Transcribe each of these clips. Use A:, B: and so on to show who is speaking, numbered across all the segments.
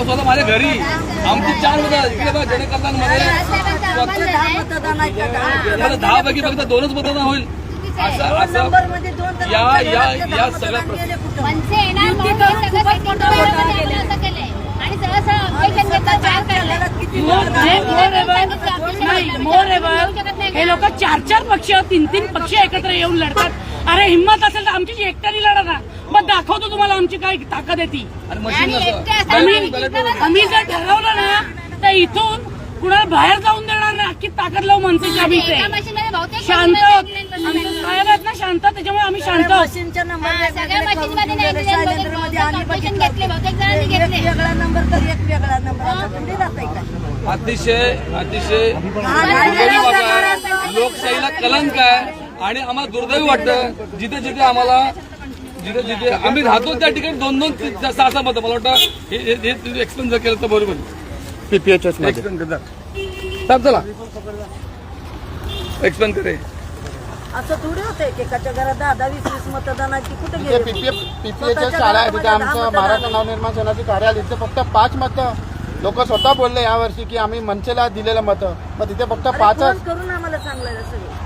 A: स्वतः माझ्या घरी आमची चार मतं इकडे बघा जनकल्याणमध्ये दहा पैकी फक्त दोनच मतदान होईल असं असं या सगळ्या
B: हे
C: हे लोक चार चार पक्ष तीन तीन पक्ष एकत्र येऊन लढतात अरे हिंमत असेल तर आमची एकट्याने लढा ना मग दाखवतो तुम्हाला आमची काय ताकद आहे ती
A: आणि मशीन
B: आणि एकटे
A: नसतं
B: असं
C: आम्ही जर ठरवलं ना तर इथून कुणाला बाहेर जाऊन देणार नाही अख्खी ताकद लावून मनसेची आम्ही इथे शांत आहोत.
B: मध्ये
C: आमचे
B: 99%
C: साहेब आहेत ना शांत त्याच्यामुळे आम्ही शांत आहोत
D: मशीनच्या नंबर
B: हा, सगळ्या
D: वेगवेगळे
B: machine मध्ये
D: करून दिलेले.
B: 99%
D: शैलेंद्रमध्ये आम्ही
B: बहुतेक
D: बघितलं.
B: घेतले, बहुतेक जणांनी
D: एक
B: घेतले.
D: वेगळा नंबर तर एक वेगळा नंबर आता थोडी जाता येईल.
A: अतिशय अतिशय
D: हा,
A: लोकशाहीला कलंक आहे आणि आम्हाला दुर्दैवी वाटतं जिथे जिथे आम्हाला जिथे जिथे आम्ही राहतो त्या ठिकाणी दोन दोन सहा सहा मतं मला वाटतं हे एक्सप्लेन जर केलं तर बरोबर
E: पीपीएचएसमध्ये.
A: एक्सप्लेन कर साहेब चला. एक्सप्लेन करे
D: असं थोडी होते की एकाच्या घरात दहा दहा वीस वीस मतदानाची कुठे
E: तिथे
D: गेले
E: पीपीएचएस शाळा आहे तिथे आमचं महाराष्ट्र नवनिर्माण सेनाचे कार्यालय तिथे फक्त पाच मतं. लोक स्वतः बोलले यावर्षी की आम्ही मनसेला दिलेलं मतं. मग तिथे फक्त पाचच
D: करून आम्हाला सांगलं सगळं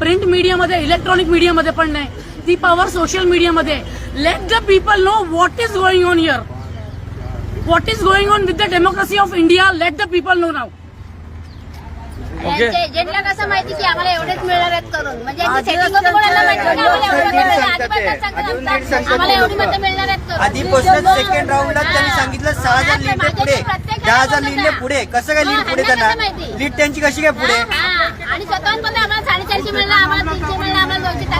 C: प्रिंट मीडियामध्ये इलेक्ट्रॉनिक मीडियामध्ये पण नाही. ती पॉवर सोशल मीडियामध्ये. Let the people know what is going on here what is going on with the democracy of India let the people know now
A: okay.
B: यांच्या एजंटला कसं माहिती की आम्हाला एवढेच मिळणार आहेत करून. म्हणजे यांचं setting होतं कोणाला माहिती की? आम्हाला एवढे मतं मिळणार. आधीपासूनच सांगतात आम्हाला एवढी मतं मिळणार आहेत करून.
F: आधीपासूनच सेकंड राऊंडला त्यांनी सांगितलं सहा हजार पुढे. दहा हजार पुढे. कसं काय लीड पुढे
B: त्यांना?
F: लीड त्यांची कशी काय पुढे?
B: हा, आणि स्वतःहून पण आम्हाला साडेचारशे मिळणार आम्हाला तीनशे मिळणार आम्हाला दोनशे त्यांना बरोबर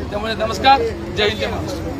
A: त्यामुळे नमस्कार जय हिंद जय महाराष्ट्र.